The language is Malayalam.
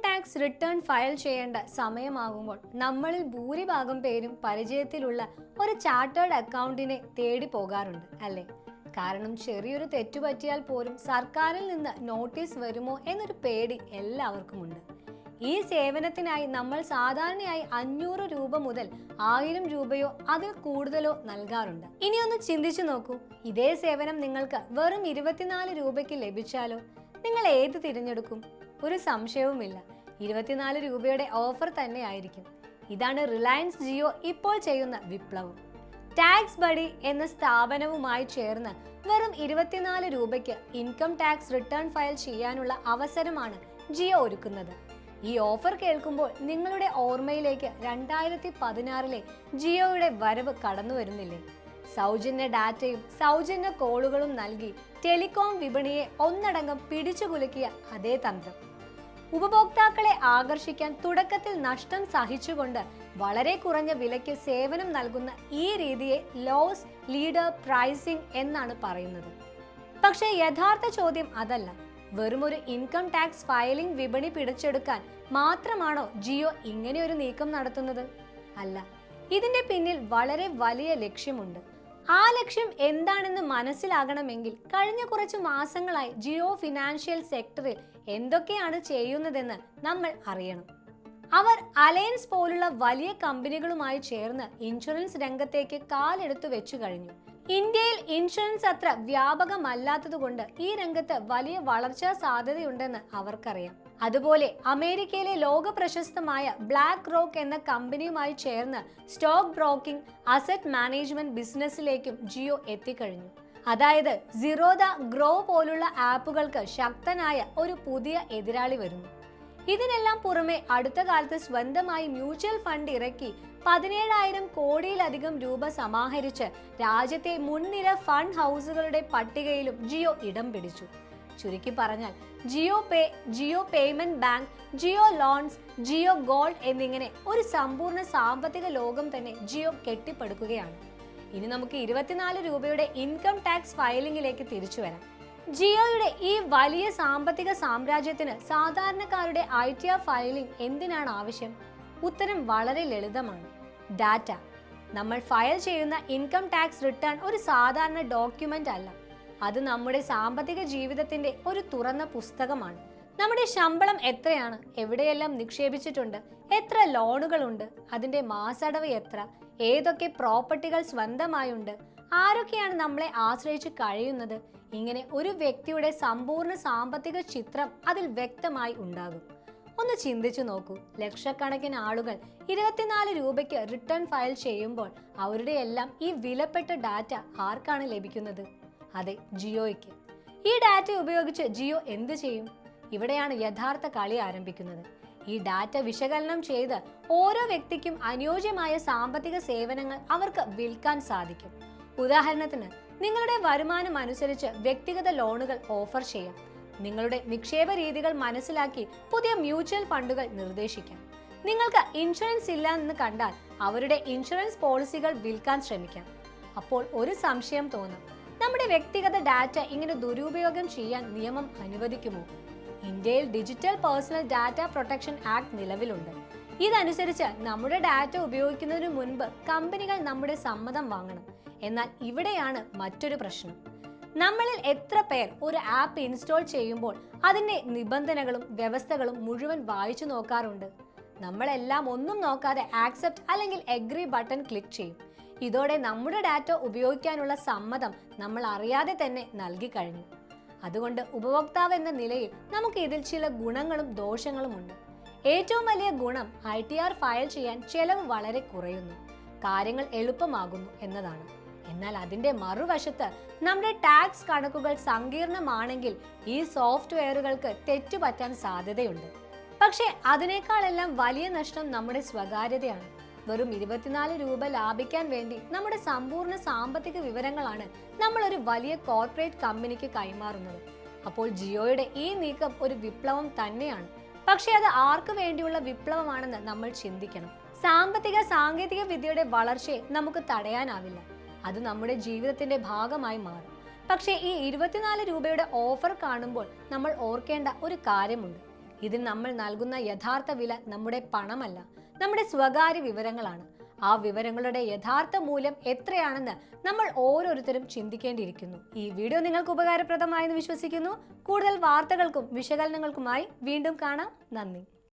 ടാക്സ് റിട്ടേൺ ഫയൽ ചെയ്യേണ്ട സമയമാകുമ്പോൾ നമ്മളിൽ ഭൂരിഭാഗം പേരും പരിചയത്തിലുള്ള ഒരു ചാർട്ടേഡ് അക്കൗണ്ടിനെ തേടി പോകാറുണ്ട് അല്ലേ? കാരണം ചെറിയൊരു തെറ്റുപറ്റിയാൽ പോലും സർക്കാരിൽ നിന്ന് നോട്ടീസ് വരുമോ എന്നൊരു പേടി എല്ലാവർക്കുമുണ്ട്. ഈ സേവനത്തിനായി നമ്മൾ സാധാരണയായി അഞ്ഞൂറ് രൂപ മുതൽ ആയിരം രൂപയോ അതിൽ കൂടുതലോ നൽകാറുണ്ട്. ഇനിയൊന്ന് ചിന്തിച്ചു നോക്കൂ. ഇതേ സേവനം നിങ്ങൾക്ക് വെറും ഇരുപത്തിനാല് രൂപയ്ക്ക് ലഭിച്ചാലോ? നിങ്ങൾ ഏത് തിരഞ്ഞെടുക്കും? ഒരു സംശയവുമില്ല. ഇരുപത്തിനാല് രൂപയുടെ ഓഫർ തന്നെ ആയിരിക്കും ഇതാണ് റിലയൻസ് ജിയോ ഇപ്പോൾ ചെയ്യുന്ന വിപ്ലവം. ടാക്സ് ബഡി എന്ന സ്ഥാപനവുമായി ചേർന്ന് വെറും ഇരുപത്തിനാല് രൂപയ്ക്ക് ഇൻകം ടാക്സ് റിട്ടേൺ ഫയൽ ചെയ്യാനുള്ള അവസരമാണ് ജിയോ ഒരുക്കുന്നത്. ഈ ഓഫർ കേൾക്കുമ്പോൾ നിങ്ങളുടെ ഓർമ്മയിലേക്ക് രണ്ടായിരത്തി പതിനാറിലെ ജിയോയുടെ വരവ് കടന്നു വരുന്നില്ലേ? സൗജന്യ ഡാറ്റയും സൗജന്യ കോളുകളും നൽകി ടെലികോം വിപണിയെ ഒന്നടങ്കം പിടിച്ചുകുലുക്കിയ അതേ തന്ത്രം. ഉപഭോക്താക്കളെ ആകർഷിക്കാൻ തുടക്കത്തിൽ നഷ്ടം സഹിച്ചുകൊണ്ട് വളരെ കുറഞ്ഞ വിലയ്ക്ക് സേവനം നൽകുന്ന ഈ രീതിയെ ലോസ് ലീഡർ പ്രൈസിംഗ് എന്നാണ് പറയുന്നത്. പക്ഷേ യഥാർത്ഥ ചോദ്യം അതല്ല. വെറുമൊരു ഇൻകം ടാക്സ് ഫയലിംഗ് വിപണി പിടിച്ചെടുക്കാൻ മാത്രമാണോ ജിയോ ഇങ്ങനെ ഒരു നീക്കം നടത്തുന്നത്? അല്ല ഇതിന്റെ പിന്നിൽ വളരെ വലിയ ലക്ഷ്യമുണ്ട്. ആ ലക്ഷ്യം എന്താണെന്ന് മനസ്സിലാകണമെങ്കിൽ കഴിഞ്ഞ കുറച്ച് മാസങ്ങളായി ജിയോ ഫിനാൻഷ്യൽ സെക്ടറിൽ എന്തൊക്കെയാണ് ചെയ്യുന്നതെന്ന് നമ്മൾ അറിയണം. അവർ അലയൻസ് പോലുള്ള വലിയ കമ്പനികളുമായി ചേർന്ന് ഇൻഷുറൻസ് രംഗത്തേക്ക് കാലെടുത്തു വെച്ചു കഴിഞ്ഞു. ഇന്ത്യയിൽ ഇൻഷുറൻസ് അത്ര വ്യാപകമല്ലാത്തതുകൊണ്ട് ഈ രംഗത്ത് വലിയ വളർച്ചാ സാധ്യതയുണ്ടെന്ന് അവർക്കറിയാം. അതുപോലെ അമേരിക്കയിലെ ലോക പ്രശസ്തമായ ബ്ലാക്ക് റോക്ക് എന്ന കമ്പനിയുമായി ചേർന്ന് സ്റ്റോക്ക് ബ്രോക്കിംഗ് അസറ്റ് മാനേജ്മെന്റ് ബിസിനസ്സിലേക്കും ജിയോ എത്തിക്കഴിഞ്ഞു. അതായത് സിറോദ ഗ്രോ പോലുള്ള ആപ്പുകൾക്ക് ശക്തനായ ഒരു പുതിയ എതിരാളി വരുന്നു. ഇതിനെല്ലാം പുറമെ അടുത്ത കാലത്ത് സ്വന്തമായി മ്യൂച്വൽ ഫണ്ട് ഇറക്കി പതിനേഴായിരം കോടിയിലധികം രൂപ സമാഹരിച്ച് രാജ്യത്തെ മുൻനിര ഫണ്ട് ഹൗസുകളുടെ പട്ടികയിലും ജിയോ ഇടം പിടിച്ചു. ചുരുക്കി പറഞ്ഞാൽ Jio pay Jio payment bank Jio loans Jio gold എന്നിങ്ങനെ ഒരു സമ്പൂർണ സാമ്പത്തിക ലോകം തന്നെ ജിയോ കെട്ടിപ്പടുക്കുകയാണ്. ഇനി നമുക്ക് ഇരുപത്തിനാല് രൂപയുടെ ഇൻകം ടാക്സ് ഫയലിംഗിലേക്ക് തിരിച്ചു വരാം. ജിയോയുടെ ഈ വലിയ സാമ്പത്തിക സാമ്രാജ്യത്തിന് സാധാരണക്കാരുടെ ഐ ടി ആർ ഫയലിംഗ് എന്തിനാണ് ആവശ്യം? ഉത്തരം വളരെ ലളിതമാണ്. ഡാറ്റ നമ്മൾ ഫയൽ ചെയ്യുന്ന ഇൻകം ടാക്സ് റിട്ടേൺ ഒരു സാധാരണ ഡോക്യുമെന്റ് അല്ല. അത് നമ്മുടെ സാമ്പത്തിക ജീവിതത്തിന്റെ ഒരു തുറന്ന പുസ്തകമാണ്. നമ്മുടെ ശമ്പളം എത്രയാണ്? എവിടെയെല്ലാം നിക്ഷേപിച്ചിട്ടുണ്ട്? എത്ര ലോണുകളുണ്ട്? അതിന്റെ മാസടവ് എത്ര? ഏതൊക്കെ പ്രോപ്പർട്ടികൾ സ്വന്തമായുണ്ട്? ആരൊക്കെയാണ് നമ്മളെ ആശ്രയിച്ച് കഴിയുന്നത്? ഇങ്ങനെ ഒരു വ്യക്തിയുടെ സമ്പൂർണ സാമ്പത്തിക ചിത്രം അതിൽ വ്യക്തമായി ഉണ്ടാകും. ഒന്ന് ചിന്തിച്ചു നോക്കൂ. ലക്ഷക്കണക്കിന് ആളുകൾ ഇരുപത്തിനാല് രൂപയ്ക്ക് റിട്ടേൺ ഫയൽ ചെയ്യുമ്പോൾ അവരുടെ എല്ലാം ഈ വിലപ്പെട്ട ഡാറ്റ ആർക്കാണ് ലഭിക്കുന്നത്? അതെ ജിയോയ്ക്ക്. ഈ ഡാറ്റ ഉപയോഗിച്ച് ജിയോ എന്ത് ചെയ്യും? ഇവിടെയാണ് യഥാർത്ഥ കളി ആരംഭിക്കുന്നത്. ഈ ഡാറ്റ വിശകലനം ചെയ്ത് ഓരോ വ്യക്തിക്കും അനുയോജ്യമായ സാമ്പത്തിക സേവനങ്ങൾ അവർക്ക് വിൽക്കാൻ സാധിക്കും. ഉദാഹരണത്തിന് നിങ്ങളുടെ വരുമാനം അനുസരിച്ച് വ്യക്തിഗത ലോണുകൾ ഓഫർ ചെയ്യാം. നിങ്ങളുടെ നിക്ഷേപ രീതികൾ മനസ്സിലാക്കി പുതിയ മ്യൂച്വൽ ഫണ്ടുകൾ നിർദ്ദേശിക്കാം. നിങ്ങൾക്ക് ഇൻഷുറൻസ് ഇല്ല എന്ന് കണ്ടാൽ അവരുടെ ഇൻഷുറൻസ് പോളിസികൾ വിൽക്കാൻ ശ്രമിക്കാം. അപ്പോൾ ഒരു സംശയം തോന്നും. നമ്മുടെ വ്യക്തിഗത ഡാറ്റ ഇങ്ങനെ ദുരുപയോഗം ചെയ്യാൻ നിയമം അനുവദിക്കുമോ? ഇന്ത്യയിൽ digital personal data protection act നിലവിലുണ്ട്. ഇതനുസരിച്ച് നമ്മുടെ ഡാറ്റ ഉപയോഗിക്കുന്നതിന് മുൻപ് കമ്പനികൾ നമ്മുടെ സമ്മതം വാങ്ങണം. എന്നാൽ ഇവിടെയാണ് മറ്റൊരു പ്രശ്നം. നമ്മളിൽ എത്ര പേർ ഒരു ആപ്പ് ഇൻസ്റ്റാൾ ചെയ്യുമ്പോൾ അതിന്റെ നിബന്ധനകളും വ്യവസ്ഥകളും മുഴുവൻ വായിച്ചു നോക്കാറുണ്ട്. നമ്മളെല്ലാം ഒന്നും നോക്കാതെ ആക്സെപ്റ്റ് അല്ലെങ്കിൽ എഗ്രി ബട്ടൺ ക്ലിക്ക് ചെയ്യും. ഇതോടെ നമ്മുടെ ഡാറ്റ ഉപയോഗിക്കാനുള്ള സമ്മതം നമ്മൾ അറിയാതെ തന്നെ നൽകി കഴിഞ്ഞു. അതുകൊണ്ട് ഉപഭോക്താവ് എന്ന നിലയിൽ നമുക്ക് ഇതിൽ ചില ഗുണങ്ങളും ദോഷങ്ങളും ഉണ്ട്. ഏറ്റവും വലിയ ഗുണം ഐ ടി ആർ ഫയൽ ചെയ്യാൻ ചെലവ് വളരെ കുറയുന്നു. കാര്യങ്ങൾ എളുപ്പമാകുന്നു എന്നതാണ്. എന്നാൽ അതിന്റെ മറുവശത്ത് നമ്മുടെ ടാക്സ് കണക്കുകൾ സങ്കീർണമാണെങ്കിൽ ഈ സോഫ്റ്റ്വെയറുകൾക്ക് തെറ്റുപറ്റാൻ സാധ്യതയുണ്ട്. പക്ഷേ അതിനേക്കാളെല്ലാം വലിയ നഷ്ടം നമ്മുടെ സ്വകാര്യതയാണ്. വെറും ഇരുപത്തിനാല് രൂപ ലാഭിക്കാൻ വേണ്ടി നമ്മുടെ സമ്പൂർണ സാമ്പത്തിക വിവരങ്ങളാണ് നമ്മൾ ഒരു വലിയ കോർപ്പറേറ്റ് കമ്പനിക്ക് കൈമാറുന്നത്. അപ്പോൾ ജിയോയുടെ ഈ നീക്കം ഒരു വിപ്ലവം തന്നെയാണ്. പക്ഷേ അത് ആർക്കു വേണ്ടിയുള്ള വിപ്ലവമാണെന്ന് നമ്മൾ ചിന്തിക്കണം. സാമ്പത്തിക സാങ്കേതിക വിദ്യയുടെ വളർച്ചയെ നമുക്ക് തടയാനാവില്ല. അത് നമ്മുടെ ജീവിതത്തിന്റെ ഭാഗമായി മാറും. പക്ഷേ ഈ ഇരുപത്തിനാല് രൂപയുടെ ഓഫർ കാണുമ്പോൾ നമ്മൾ ഓർക്കേണ്ട ഒരു കാര്യമുണ്ട്. ഇതിൽ നമ്മൾ നൽകുന്ന യഥാർത്ഥ വില നമ്മുടെ പണമല്ല നമ്മുടെ സ്വകാര്യ വിവരങ്ങളാണ്. ആ വിവരങ്ങളുടെ യഥാർത്ഥ മൂല്യം എത്രയാണെന്ന് നമ്മൾ ഓരോരുത്തരും ചിന്തിക്കേണ്ടിയിരിക്കുന്നു. ഈ വീഡിയോ നിങ്ങൾക്ക് ഉപകാരപ്രദമായെന്ന് വിശ്വസിക്കുന്നു. കൂടുതൽ വാർത്തകൾക്കും വിശകലനങ്ങൾക്കുമായി വീണ്ടും കാണാം. നന്ദി.